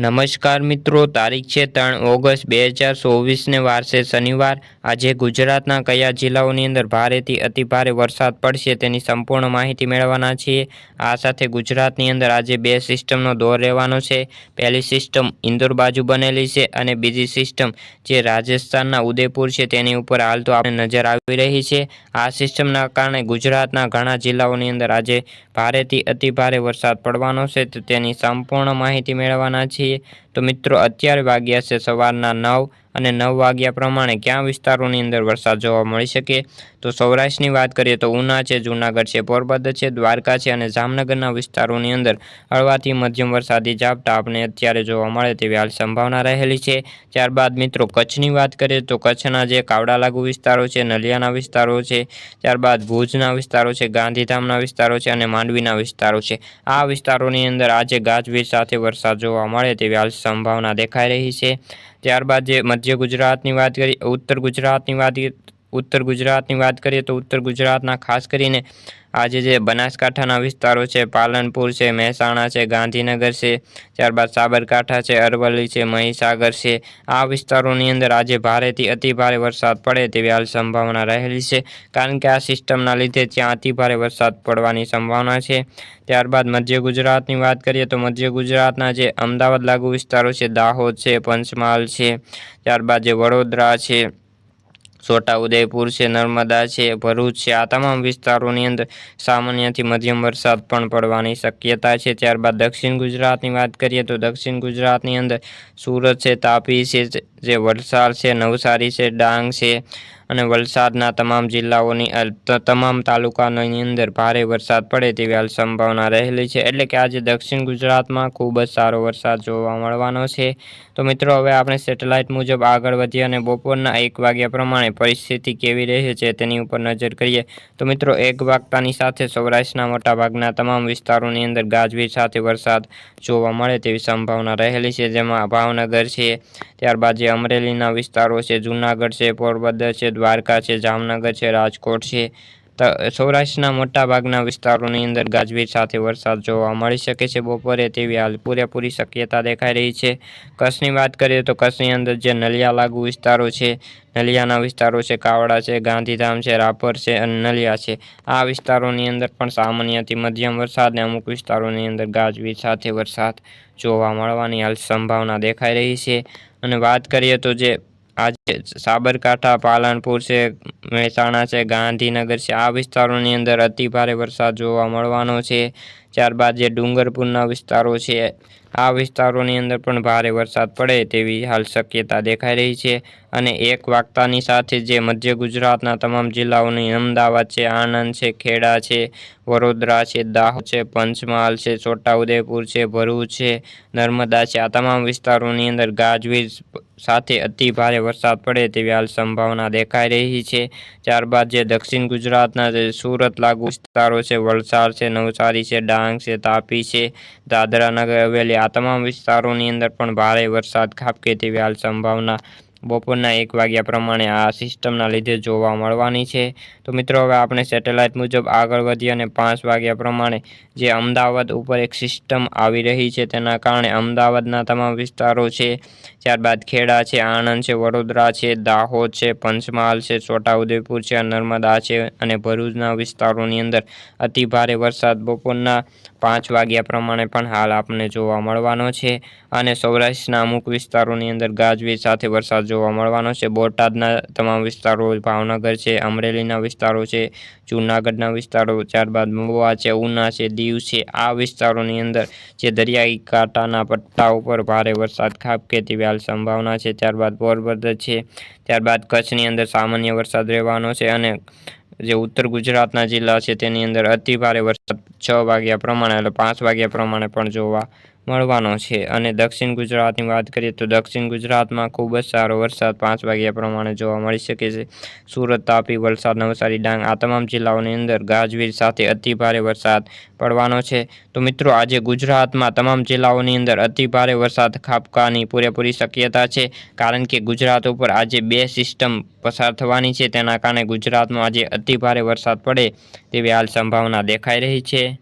નમસ્કાર મિત્રો, તારીખ છે ત્રણ ઓગસ્ટ બે હજાર ચોવીસને વારસે શનિવાર. આજે ગુજરાતના કયા જિલ્લાઓની અંદર ભારેથી અતિભારે વરસાદ પડશે તેની સંપૂર્ણ માહિતી મેળવવાના છીએ. આ સાથે ગુજરાતની અંદર આજે બે સિસ્ટમનો દોર રહેવાનો છે. પહેલી સિસ્ટમ ઇન્દોર બાજુ બનેલી છે અને બીજી સિસ્ટમ જે રાજસ્થાનના ઉદયપુર છે તેની ઉપર હાલ તો આપણે નજર આવી રહી છે. આ સિસ્ટમના કારણે ગુજરાતના ઘણા જિલ્લાઓની અંદર આજે ભારેથી અતિભારે વરસાદ પડવાનો છે. તો તેની સંપૂર્ણ માહિતી મેળવવાના છીએ. તો મિત્રો અત્યારે વાગ્યા છે સવારના નવ. અને નવ વાગ્યા પ્રમાણે ક્યાં વિસ્તારોની અંદર વરસાદ જોવા મળી શકે? તો સૌરાષ્ટ્રની વાત કરીએ તો ઉના છે, જૂનાગઢ છે, પોરબંદર છે, દ્વારકા છે અને જામનગરના વિસ્તારોની અંદર હળવાથી મધ્યમ વરસાદી ઝાપટા આપણે અત્યારે જોવા મળે તેવી હાલ સંભાવના રહેલી છે. ત્યારબાદ મિત્રો કચ્છની વાત કરીએ તો કચ્છના જે કાવડા લાગુ વિસ્તારો છે, નલિયાના વિસ્તારો છે, ત્યારબાદ ભુજના વિસ્તારો છે, ગાંધીધામના વિસ્તારો છે અને માંડવીના વિસ્તારો છે. આ વિસ્તારોની અંદર આજે ગાજવીજ સાથે વરસાદ જોવા મળે તેવી હાલ સંભાવના દેખાઈ રહી છે. ત્યારબાદ જે મધ્ય ગુજરાતની વાત કરીએ ઉત્તર ગુજરાતની વાત ઉત્તર ગુજરાતની વાત કરીએ તો ઉત્તર ગુજરાતના ખાસ કરીને આજે જે બનાસકાંઠાના વિસ્તારો છે, પાલનપુર છે, મહેસાણા છે, ગાંધીનગર છે, ત્યારબાદ સાબરકાંઠા છે, અરવલ્લી છે, મહીસાગર છે, આ વિસ્તારોની અંદર આજે ભારેથી અતિભારે વરસાદ પડે તેવી હાલ સંભાવના રહેલી છે. કારણ કે આ સિસ્ટમના લીધે ત્યાં અતિભારે વરસાદ પડવાની સંભાવના છે. ત્યારબાદ મધ્ય ગુજરાતની વાત કરીએ તો મધ્ય ગુજરાતના જે અમદાવાદ લાગુ વિસ્તારો છે, દાહોદ છે, પંચમહાલ છે, ત્યારબાદ જે વડોદરા છે છોટાઉદેપુર છે, નર્મદા છે, ભરૂચ છે, આ તમામ વિસ્તારોની અંદર સામાન્યથી મધ્યમ વરસાદ પણ પડવાની શક્યતા છે. ત્યારબાદ દક્ષિણ ગુજરાતની વાત કરીએ તો દક્ષિણ ગુજરાતની અંદર સુરત છે, તાપી છે જે વલસાડ છે, નવસારી છે, ડાંગ છે અને વલસાડના તમામ જિલ્લાઓની તમામ તાલુકાની અંદર ભારે વરસાદ પડે તેવી સંભાવના રહેલી છે. એટલે કે આજે દક્ષિણ ગુજરાતમાં ખૂબ જ સારો વરસાદ જોવા મળવાનો છે. તો મિત્રો, હવે આપણે સેટેલાઇટ મુજબ આગળ વધીએ અને બપોરના એક વાગ્યા પ્રમાણે પરિસ્થિતિ કેવી રહે છે તેની ઉપર નજર કરીએ. તો મિત્રો, એક વાગતાની સાથે સૌરાષ્ટ્રના મોટાભાગના તમામ વિસ્તારોની અંદર ગાજવીજ સાથે વરસાદ જોવા મળે તેવી સંભાવના રહેલી છે. જેમાં ભાવનગર છે, ત્યારબાદ જે અમરેલીના વિસ્તારો છે, જૂનાગઢ છે, પોરબંદર છે, દ્વારકા છે, જામનગર છે, રાજકોટ છે. સૌરાષ્ટ્રના મોટાભાગના વિસ્તારોની અંદર ગાજવીજ સાથે વરસાદ જોવા મળી શકે છે બપોરે તેવી હાલ પૂરેપૂરી શક્યતા દેખાઈ રહી છે. કચ્છની વાત કરીએ તો કચ્છની અંદર જે નલિયા લાગુ વિસ્તારો છે, નલિયાના વિસ્તારો છે, કાવડા છે, ગાંધીધામ છે, રાપર છે અને નલિયા છે. આ વિસ્તારોની અંદર પણ સામાન્યથી મધ્યમ વરસાદ ને અમુક વિસ્તારોની અંદર ગાજવીજ સાથે વરસાદ જોવા મળવાની હાલ સંભાવના દેખાઈ રહી છે. અને વાત કરીએ તો જે આજે સાબરકાંઠા, પાલનપુર છે, મહેસાણા છે, ગાંધીનગર છે, આ વિસ્તારોની અંદર અતિભારે વરસાદ જોવા મળવાનો છે. ત્યારબાદ જે ડુંગરપુરના વિસ્તારો છે આ વિસ્તારોની અંદર પણ ભારે વરસાદ પડે તેવી હાલ શક્યતા દેખાઈ રહી છે અને એક વાગતાની સાથે જે મધ્ય ગુજરાતના તમામ જિલ્લાઓની અમદાવાદ છે, આણંદ છે, ખેડા છે, વડોદરા છે, દાહોદ છે, પંચમહાલ છે, છોટાઉદેપુર છે, ભરૂચ છે, નર્મદા છે. આ તમામ વિસ્તારોની અંદર ગાજવીજ સાથે અતિ ભારે વરસાદ પડે તેવી હાલ સંભાવના દેખાઈ રહી છે. ત્યારબાદ જે દક્ષિણ ગુજરાતના જે સુરત લાગુ વિસ્તારો છે, વલસાડ છે, નવસારી છે, ડાંગ છે, તાપી છે, દાદરા નગર, હવેલી આ તમામ વિસ્તારોની અંદર પણ ભારે વરસાદ ખાબકે તેવી હાલ સંભાવના બપોરના એક વાગ્યા પ્રમાણે આ સિસ્ટમના લીધે જોવા મળવાની છે. તો મિત્રો, હવે આપણે સેટેલાઇટ મુજબ આગળ વધી અને પાંચ વાગ્યા પ્રમાણે જે અમદાવાદ ઉપર એક સિસ્ટમ આવી રહી છે, તેના કારણે અમદાવાદના તમામ વિસ્તારો છે, ત્યારબાદ ખેડા છે, આણંદ છે, વડોદરા છે, દાહોદ છે, પંચમહાલ છે, છોટાઉદેપુર છે, નર્મદા છે અને ભરૂચના વિસ્તારોની અંદર અતિ ભારે વરસાદ બપોરના પાંચ વાગ્યા પ્રમાણે પણ હાલ આપણને જોવા મળવાનો છે. અને સૌરાષ્ટ્રના અમુક વિસ્તારોની અંદર ગાજવીજ સાથે વરસાદ જોવા મળવાનો છે. બોટાદના તમામ વિસ્તારો, ભાવનગર છે, અમરેલીના વિસ્તારો છે, જૂનાગઢના વિસ્તારો, ત્યારબાદ મહુવા છે, ઉના છે, દીવ છે. આ વિસ્તારોની અંદર જે દરિયાઈ કાંઠાના પટ્ટા ઉપર ભારે વરસાદ ખાબકે તેવી હાલ સંભાવના છે. ત્યારબાદ પોરબંદર છે. ત્યારબાદ કચ્છની અંદર સામાન્ય વરસાદ રહેવાનો છે અને જે ઉત્તર ગુજરાતના જિલ્લા છે તેની અંદર અતિ ભારે વરસાદ છ વાગ્યા પ્રમાણે એટલે પાંચ વાગ્યા પ્રમાણે પણ જોવા મળવાનો છે. અને દક્ષિણ ગુજરાતની વાત કરીએ તો દક્ષિણ ગુજરાતમાં ખૂબ જ સારો વરસાદ પાંચ વાગ્યા પ્રમાણે જોવા મળી શકે છે. સુરત તાપી, વલસાડ, નવસારી, ડાંગ આ તમામ જિલ્લાઓની અંદર ગાજવીજ સાથે અતિ ભારે વરસાદ પડવાનો છે. તો મિત્રો, આજે ગુજરાતમાં તમામ જિલ્લાઓની અંદર અતિ ભારે વરસાદ ખાબકાની પૂરેપૂરી શક્યતા છે. કારણ કે ગુજરાત ઉપર આજે બે સિસ્ટમ પસાર થવાની છે. તેના કારણે ગુજરાતમાં આજે અતિ ભારે વરસાદ પડે તેવી હાલ સંભાવના દેખાઈ રહી છે.